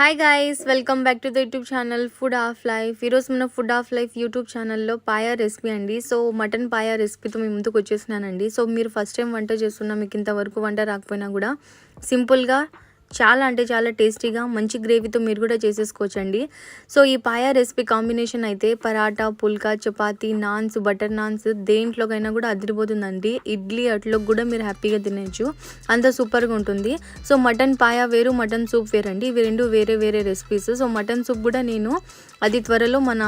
Hi guys welcome back to the YouTube channel food of life ఈరోజు మన food of life YouTube ఛానల్లో paya recipe అండి. So mutton paya రెసిపీతో మీ ముందుకు వచ్చేసినానండి. సో మీరు ఫస్ట్ టైం వంట చేస్తున్నా మీకు ఇంతవరకు వంట రాకపోయినా కూడా సింపుల్గా చాలా అంటే చాలా టేస్టీగా మంచి గ్రేవీతో మీరు కూడా చేసేసుకోవచ్చండి. సో ఈ పాయా రెసిపీ కాంబినేషన్ అయితే పరాటా పుల్కా చపాతి నాన్స్ బటర్ నాన్స్ దేంట్లోకైనా కూడా అదిరిపోతుందండి. ఇడ్లీ అట్లోకి కూడా మీరు హ్యాపీగా తినచ్చు. అంత సూపర్గా ఉంటుంది. సో మటన్ పాయా వేరు మటన్ సూప్ వేరండి. ఇవి రెండు వేరే వేరే రెసిపీస్. సో మటన్ సూప్ కూడా నేను అది త్వరలో మన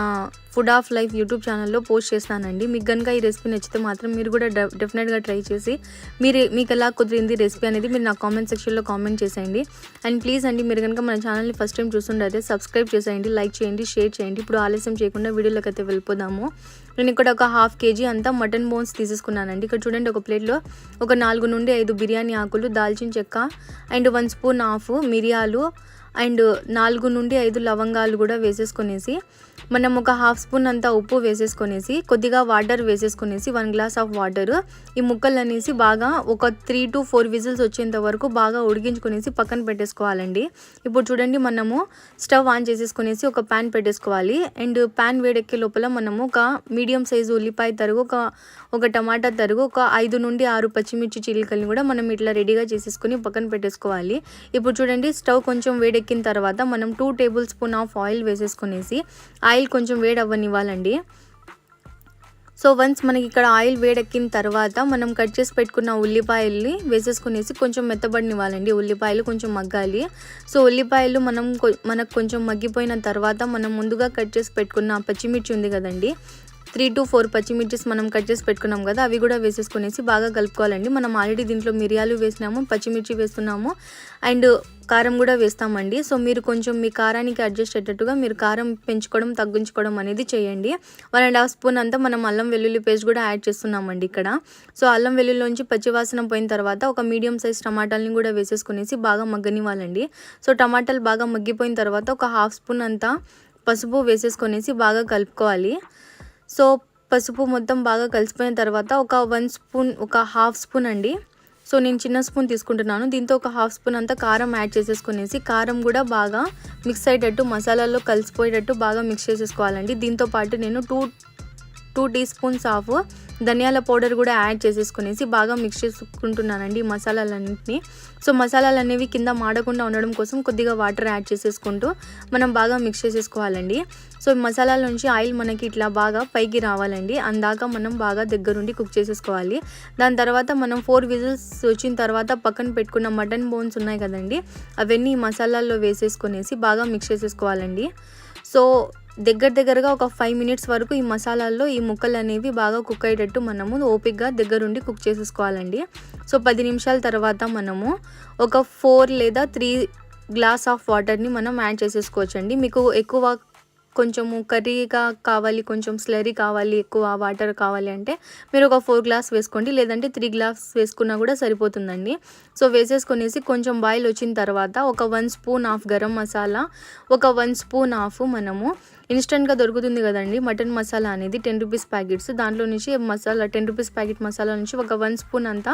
ఫుడ్ ఆఫ్ లైఫ్ యూట్యూబ్ ఛానల్లో పోస్ట్ చేస్తానండి. మీకు కనుక ఈ రెసిపీ నచ్చితే మాత్రం మీరు కూడా డెఫినెట్గా ట్రై చేసి మీరు మీకు ఎలా కుదిరింది రెసిపీ అనేది మీరు నా కామెంట్ సెక్షన్లో కామెంట్ చేసేయండి. అండ్ ప్లీజ్ అండి మీరు కనుక మన ఛానల్ని ఫస్ట్ టైం చూస్తుండే సబ్స్క్రైబ్ చేసేయండి లైక్ చేయండి షేర్ చేయండి. ఇప్పుడు ఆలస్యం చేయకుండా వీడియోలోకి అయితే వెళ్ళిపోదాము. నేను ఇక్కడ ఒక హాఫ్ కేజీ అంతా మటన్ బోన్స్ తీసేసుకున్నానండి. ఇక్కడ చూడండి ఒక ప్లేట్లో ఒక నాలుగు నుండి ఐదు బిర్యానీ ఆకులు దాల్చిన చెక్క అండ్ వన్ స్పూన్ హాఫ్ మిరియాలు అండ్ నాలుగు నుండి ఐదు లవంగాలు కూడా వేసేసుకొనేసి మనం ఒక హాఫ్ స్పూన్ అంతా ఉప్పు వేసేసుకొనేసి కొద్దిగా వాటర్ వేసేసుకొనేసి వన్ గ్లాస్ ఆఫ్ వాటర్ ఈ ముక్కలు అనేసి బాగా ఒక త్రీ టు ఫోర్ విజిల్స్ వచ్చేంత వరకు బాగా ఉడికించుకునేసి పక్కన పెట్టేసుకోవాలండి. ఇప్పుడు చూడండి మనము స్టవ్ ఆన్ చేసేసుకునేసి ఒక ప్యాన్ పెట్టేసుకోవాలి. అండ్ ప్యాన్ వేడెక్కే లోపల మనము ఒక మీడియం సైజు ఉల్లిపాయ తరుగు ఒక ఒక టమాటా తరుగు ఒక ఐదు నుండి ఆరు పచ్చిమిర్చి చిల్లికల్ని కూడా మనం ఇట్లా రెడీగా చేసేసుకుని పక్కన పెట్టేసుకోవాలి. ఇప్పుడు చూడండి స్టవ్ కొంచెం వేడెక్కి వేడెక్కిన తర్వాత మనం two tablespoon of oil వేసేసుకునేసి ఆయిల్ కొంచెం వేడి అవ్వనివ్వాలండి సో వన్స్ మనకి ఇక్కడ ఆయిల్ వేడెక్కిన తర్వాత మనం కట్ చేసి పెట్టుకున్న ఉల్లిపాయల్ని వేసేసుకునేసి కొంచెం మెత్తబడినివ్వాలండి. ఉల్లిపాయలు కొంచెం మగ్గాలి. సో ఉల్లిపాయలు మనం మనకు కొంచెం మగ్గిపోయిన తర్వాత మనం ముందుగా కట్ చేసి పెట్టుకున్న పచ్చిమిర్చి ఉంది కదండి. త్రీ టు ఫోర్ పచ్చిమిర్చిస్ మనం కట్ చేసి పెట్టుకున్నాం కదా అవి కూడా వేసేసుకునేసి బాగా కలుపుకోవాలండి. మనం ఆల్రెడీ దీంట్లో మిరియాలు వేసినాము పచ్చిమిర్చి వేస్తున్నాము. అండ్ కారం కూడా వేస్తామండి. సో మీరు కొంచెం మీ కారానికి అడ్జస్ట్ అయ్యేటట్టుగా మీరు కారం పెంచుకోవడం తగ్గించుకోవడం అనేది చేయండి. వన్ అండ్ హాఫ్ స్పూన్ అంతా మనం అల్లం వెల్లుల్లి పేస్ట్ కూడా యాడ్ చేస్తున్నామండి ఇక్కడ. సో అల్లం వెల్లుల్లిలోంచి పచ్చివాసన పోయిన తర్వాత ఒక మీడియం సైజ్ టమాటాలని కూడా వేసేసుకునేసి బాగా మగ్గనివ్వాలండి. సో టమాటాలు బాగా మగ్గిపోయిన తర్వాత ఒక హాఫ్ స్పూన్ అంతా పసుపు వేసేసుకొనేసి బాగా కలుపుకోవాలి. సో పసుపు మొత్తం బాగా కలిసిపోయిన తర్వాత ఒక వన్ స్పూన్ ఒక హాఫ్ స్పూన్ అండి. సో నేను చిన్న స్పూన్ తీసుకుంటున్నాను. దీంతో ఒక హాఫ్ స్పూన్ అంతా కారం యాడ్ చేసేసుకునేసి కారం కూడా బాగా మిక్స్ అయ్యేటట్టు మసాలాలో కలిసిపోయేటట్టు బాగా మిక్స్ చేసేసుకోవాలండి. దీంతో పాటు నేను two two teaspoons of ధనియాల పౌడర్ కూడా యాడ్ చేసేసుకునేసి బాగా మిక్స్ చేసుకుంటున్నానండి మసాలాలన్నింటినీ. సో మసాలాలు అనేవి కింద మాడకుండా ఉండడం కోసం కొద్దిగా వాటర్ యాడ్ చేసేసుకుంటూ మనం బాగా మిక్స్ చేసేసుకోవాలండి. సో మసాలాల నుంచి ఆయిల్ మనకి ఇట్లా బాగా పైకి రావాలండి. అందాక మనం బాగా దగ్గరుండి కుక్ చేసేసుకోవాలి. దాని తర్వాత మనం ఫోర్ విజిల్స్ వచ్చిన తర్వాత పక్కన పెట్టుకున్న మటన్ బోన్స్ ఉన్నాయి కదండి అవన్నీ మసాలాల్లో వేసేసుకునేసి బాగా మిక్స్ చేసేసుకోవాలండి. సో దగ్గర దగ్గరగా ఒక ఫైవ్ మినిట్స్ వరకు ఈ మసాలాల్లో ఈ ముక్కలు అనేవి బాగా కుక్ అయ్యేటట్టు మనము ఓపిక్గా దగ్గరుండి కుక్ చేసేసుకోవాలండి. సో పది నిమిషాల తర్వాత మనము ఒక ఫోర్ లేదా త్రీ గ్లాస్ ఆఫ్ వాటర్ని మనం యాడ్ చేసేసుకోవచ్చండి. మీకు ఎక్కువ కొంచెము కర్రీగా కావాలి కొంచెం స్లరీ కావాలి ఎక్కువ వాటర్ కావాలి అంటే మీరు ఒక ఫోర్ గ్లాస్ వేసుకోండి. లేదంటే త్రీ గ్లాస్ వేసుకున్నా కూడా సరిపోతుందండి. సో వేసేసుకునేసి కొంచెం బాయిల్ వచ్చిన తర్వాత ఒక one spoon of garam masala ఒక వన్ స్పూన్ ఆఫ్ మనము ఇన్స్టెంట్గా దొరుకుతుంది కదండి. మటన్ మసాలా అనేది టెన్ రూపీస్ ప్యాకెట్స్. దాంట్లో నుంచి masala ten rupees packet masala నుంచి ఒక వన్ స్పూన్ అంతా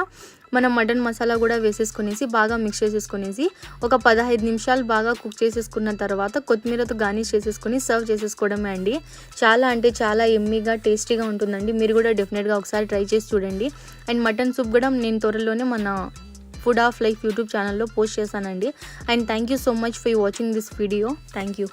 మనం మటన్ మసాలా కూడా వేసేసుకునేసి బాగా మిక్స్ చేసేసుకునేసి ఒక పదహైదు నిమిషాలు బాగా కుక్ చేసేసుకున్న తర్వాత కొత్తిమీరతో గార్నిష్ చేసేసుకొని సర్వ్ చేసేసుకోవడమే అండి. చాలా అంటే చాలా ఎమ్మీగా టేస్టీగా ఉంటుందండి. మీరు కూడా డెఫినెట్గా ఒకసారి ట్రై చేసి చూడండి. అండ్ మటన్ సూప్ కూడా నేను త్వరలోనే మన ఫుడ్ ఆఫ్ లైఫ్ యూట్యూబ్ ఛానల్లో పోస్ట్ చేశానండి. And thank you so much for watching this video thank you